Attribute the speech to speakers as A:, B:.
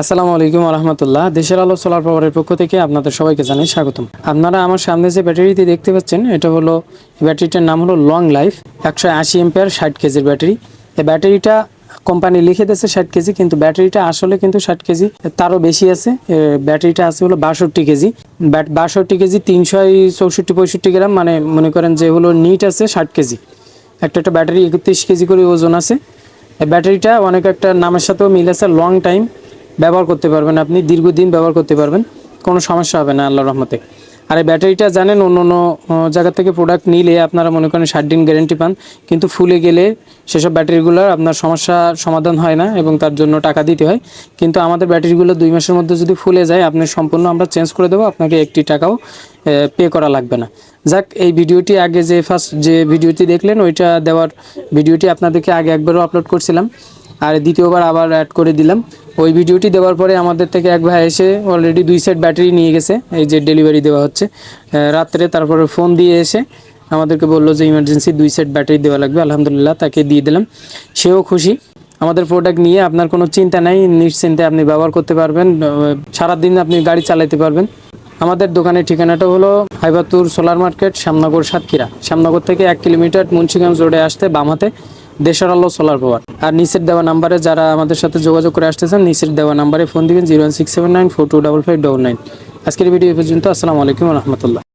A: আসসালামু আলাইকুম রহমতুল্লাহ দেশের আলো সোলার পাওয়ারের পক্ষ থেকে আপনাদের সবাইকে জানাই স্বাগতম। আপনারা আমার সামনে যে ব্যাটারিটি দেখতে পাচ্ছেন, এটা হলো ব্যাটারিটার নাম হলো লং লাইফ, একশো আশি এম্পিয়ার, ষাট কেজির ব্যাটারি। এই ব্যাটারিটা কোম্পানি লিখে দিয়েছে ষাট কেজি, কিন্তু ব্যাটারিটা আসলে কিন্তু ষাট কেজি, তারও বেশি আছে। ব্যাটারিটা আছে হলো বাষট্টি কেজি। ব্যাট বাষট্টি কেজি তিনশো চৌষট্টি, পঁয়ষট্টি গ্রাম মানে মনে করেন যে হলো নিট আছে ষাট কেজি। একটা একটা ব্যাটারি একত্রিশ কেজি করে ওজন আছে। ব্যাটারিটা অনেক একটা নামের সাথেও মিল আছে, লং টাইম। ব্যবহার করতে পারবেন, আপনি দীর্ঘদিন ব্যবহার করতে পারবেন, কোনো সমস্যা হবে না আল্লাহ রহমতে। আর এই ব্যাটারিটা জানেন, অন্য অন্য জায়গা থেকে প্রোডাক্ট নিলে আপনারা মনে করেন ষাট দিন গ্যারেন্টি পান, কিন্তু ফুলে গেলে সেসব ব্যাটারিগুলোর আপনার সমস্যা সমাধান হয় না এবং তার জন্য টাকা দিতে হয়। কিন্তু আমাদের ব্যাটারিগুলো দুই মাসের মধ্যে যদি ফুলে যায়, আপনি সম্পূর্ণ আমরা চেঞ্জ করে দেবো, আপনাকে একটি টাকাও পে করা লাগবে না। যাক, এই ভিডিওটি আগে যে ফার্স্ট যে ভিডিওটি দেখলেন, ওইটা দেওয়ার ভিডিওটি আপনাদেরকে আগে একবারও আপলোড করছিলাম। আর দ্বিতীয়বার আবার অ্যাড করে দিলাম। ওই ভিডিওটি দেওয়ার পরে আমাদের থেকে এক ভাই এসে অলরেডি দুই সেট ব্যাটারি নিয়ে গেছে, এই যে ডেলিভারি দেওয়া হচ্ছে। রাত্রে তারপরে ফোন দিয়ে এসে আমাদেরকে বলল যে ইমার্জেন্সি দুই সেট ব্যাটারি দেওয়া লাগবে, আলহামদুলিল্লাহ তাকে দিয়ে দিলাম। সেও খুশি। আমাদের প্রোডাক্ট নিয়ে আপনার কোনো চিন্তা নাই, নিশ্চিন্তে আপনি ব্যবহার করতে পারবেন সারাদিন আপনি গাড়ি চালাতে পারবেন। আমাদের দোকানের ঠিকানাটা হলো হাইবাতুর সোলার মার্কেট, শ্যামনগর সাতক্ষীরা। শ্যামনগর থেকে এক কিলোমিটার মুন্সিগঞ্জ রোডে আসতে বামাতে দেশের আলো সোলার পাওয়ার আর নিচের দেওয়া নাম্বারে যারা আমাদের সাথে যোগাযোগ করে আসতেছেন, নিচের দেওয়া নাম্বারে ফোন দিবেন zero one six seven nine four two double five double nine আজকের ভিডিও পর্যন্ত, আসসালামু আলাইকুম রহমতুল্লাহ।